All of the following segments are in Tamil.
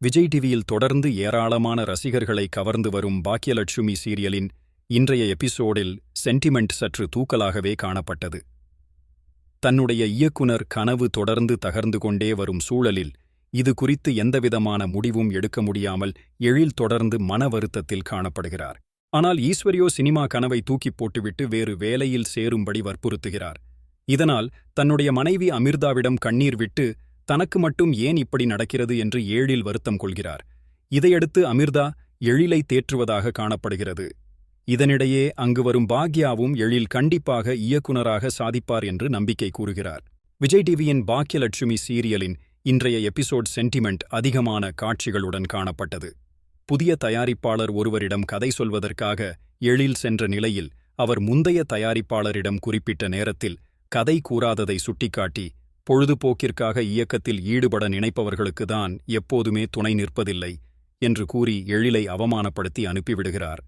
விஜய் டிவியில் தொடர்ந்து ஏராளமான ரசிகர்களை கவர்ந்து வரும் பாக்கியலட்சுமி சீரியலின் இன்றைய எபிசோடில் சென்டிமெண்ட் சற்று தூக்கலாகவே காணப்பட்டது. தன்னுடைய இயக்குனர் கனவு தொடர்ந்து தகர்ந்து கொண்டே வரும் சூழலில் இது குறித்து எந்தவிதமான முடிவும் எடுக்க முடியாமல் எழில் தொடர்ந்து மன வருத்தத்தில் காணப்படுகிறார். ஆனால் ஈஸ்வரியோ சினிமா கனவை தூக்கிப் போட்டுவிட்டு வேறு வேலையில் சேரும்படி வற்புறுத்துகிறார். இதனால் தன்னுடைய மனைவி அமிர்தாவிடம் கண்ணீர் விட்டு தனக்கு மட்டும் ஏன் இப்படி நடக்கிறது என்று ஏழில் வருத்தம் கொள்கிறார். இதையடுத்து அமிர்தா எழிலை தேற்றுவதாக காணப்படுகிறது. இதனிடையே அங்கு வரும் பாக்யாவும் எழில் கண்டிப்பாக இயக்குனராக சாதிப்பார் என்று நம்பிக்கை கூறுகிறார். விஜய் டிவியின் பாக்யலட்சுமி சீரியலின் இன்றைய எபிசோட் சென்டிமெண்ட் அதிகமான காட்சிகளுடன் காணப்பட்டது. புதிய தயாரிப்பாளர் ஒருவரிடம் கதை சொல்வதற்காக எழில் சென்ற நிலையில் அவர் முந்தைய தயாரிப்பாளரிடம் குறிப்பிட்ட நேரத்தில் கதை கூறாததை சுட்டிக்காட்டி பொழுதுபோக்கிற்காக இயக்கத்தில் ஈடுபட நினைப்பவர்களுக்குதான் எப்போதுமே துணை நிற்பதில்லை என்று கூறி எழிலை அவமானப்படுத்தி அனுப்பிவிடுகிறார்.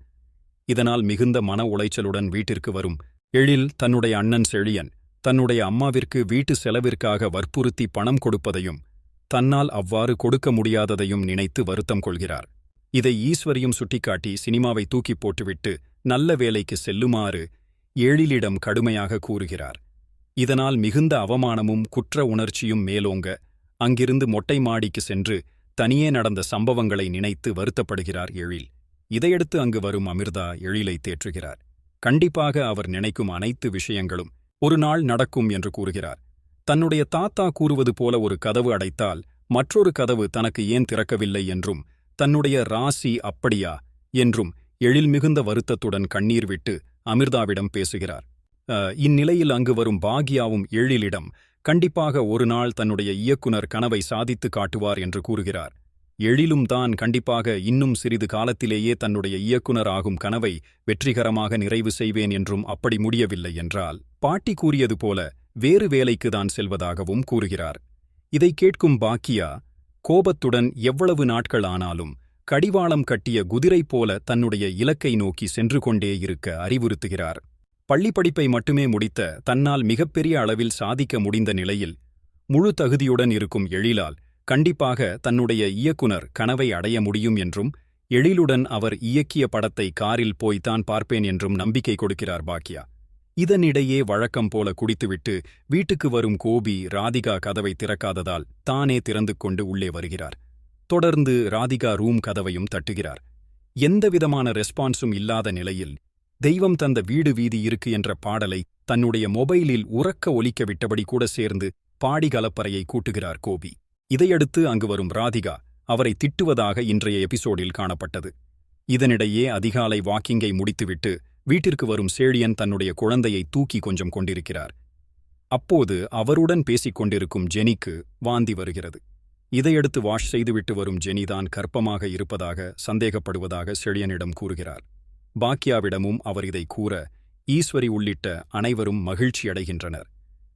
இதனால் மிகுந்த மன உளைச்சலுடன் வீட்டிற்கு வரும் எழில் தன்னுடைய அண்ணன் செழியன் தன்னுடைய அம்மாவிற்கு வீட்டு செலவிற்காக வற்புறுத்தி பணம் கொடுப்பதையும் தன்னால் அவ்வாறு கொடுக்க முடியாததையும் நினைத்து வருத்தம் கொள்கிறார். இதை ஈஸ்வரியும் சுட்டிக்காட்டி சினிமாவை தூக்கிப் போட்டுவிட்டு நல்ல வேலைக்கு செல்லுமாறு எழிலிடம் கடுமையாக கூறுகிறார். இதனால் மிகுந்த அவமானமும் குற்ற உணர்ச்சியும் மேலோங்க அங்கிருந்து மொட்டை மாடிக்கு சென்று தனியே நடந்த சம்பவங்களை நினைத்து வருத்தப்படுகிறார் எழில். இதையடுத்து அங்கு வரும் அமிர்தா எழிலை தேற்றுகிறார். கண்டிப்பாக அவர் நினைக்கும் அனைத்து விஷயங்களும் ஒரு நாள் நடக்கும் என்று கூறுகிறார். தன்னுடைய தாத்தா கூறுவது போல ஒரு கதவு அடைத்தால் மற்றொரு கதவு தனக்கு ஏன் திறக்கவில்லை என்றும் தன்னுடைய ராசி அப்படியா என்றும் எழில் மிகுந்த வருத்தத்துடன் கண்ணீர் விட்டு அமிர்தாவிடம் பேசுகிறார். இந்நிலையில் அங்கு வரும் பாக்யாவும் எழிலிடம் கண்டிப்பாக ஒரு நாள் தன்னுடைய இயக்குனர் கனவை சாதித்து காட்டுவார் என்று கூறுகிறார். எழிலும் தான் கண்டிப்பாக இன்னும் சிறிது காலத்திலேயே தன்னுடைய இயக்குனர் ஆகும் கனவை வெற்றிகரமாக நிறைவு செய்வேன் என்றும் அப்படி முடியவில்லை என்றால் பாட்டி கூறியது போல வேறு வேலைக்கு தான் செல்வதாகவும் கூறுகிறார். இதை கேட்கும் பாக்கியா கோபத்துடன் எவ்வளவு நாட்கள் ஆனாலும் கடிவாளம் கட்டிய குதிரை போல தன்னுடைய இலக்கை நோக்கி சென்று கொண்டே இருக்க அறிவுறுத்துகிறார். பள்ளிப்படிப்பை மட்டுமே முடித்த தன்னால் மிகப்பெரிய அளவில் சாதிக்க முடிந்த நிலையில் முழு தகுதியுடன் இருக்கும் எழிலால் கண்டிப்பாக தன்னுடைய இயக்குனர் கனவை அடைய முடியும் என்றும் எழிலுடன் அவர் இயக்கிய படத்தை காரில் போய்த்தான் பார்ப்பேன் என்றும் நம்பிக்கை கொடுக்கிறார் பாக்கியா இதனிடையே வழக்கம் போல குடித்துவிட்டு வீட்டுக்கு வரும் கோபி ராதிகா கதவை திறக்காததால் தானே திறந்து கொண்டு உள்ளே வருகிறார். தொடர்ந்து ராதிகா ரூம் கதவையும் தட்டுகிறார். எந்தவிதமான ரெஸ்பான்ஸும் இல்லாத நிலையில் தெய்வம் தந்த வீடு வீதி இருக்கு என்ற பாடலை தன்னுடைய மொபைலில் உறக்க ஒலிக்க விட்டபடி கூட சேர்ந்து பாடி கலப்பறையை கூட்டுகிறார் கோபி. இதையடுத்து அங்கு வரும் ராதிகா அவரை திட்டுவதாக இன்றைய எபிசோடில் காணப்பட்டது. இதனிடையே அதிகாலை வாக்கிங்கை முடித்துவிட்டு வீட்டிற்கு வரும் சேழியன் தன்னுடைய குழந்தையை தூக்கி கொஞ்சம் கொண்டிருக்கிறார். அப்போது அவருடன் பேசிக் கொண்டிருக்கும் ஜெனிக்கு வாந்தி வருகிறது. இதையடுத்து வாஷ் செய்துவிட்டு வரும் ஜெனிதான் கர்ப்பமாக இருப்பதாக சந்தேகப்படுவதாக செழியனிடம் கூறுகிறார். பாக்யாவிடமும் அவர் இதை கூற ஈஸ்வரி உள்ளிட்ட அனைவரும் மகிழ்ச்சியடைகின்றனர்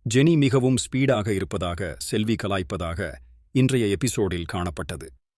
ஜெனி மிகவும் ஸ்பீடாக இருப்பதாக செல்வி கலாய்ப்பதாக இன்றைய எபிசோடில் காணப்பட்டது.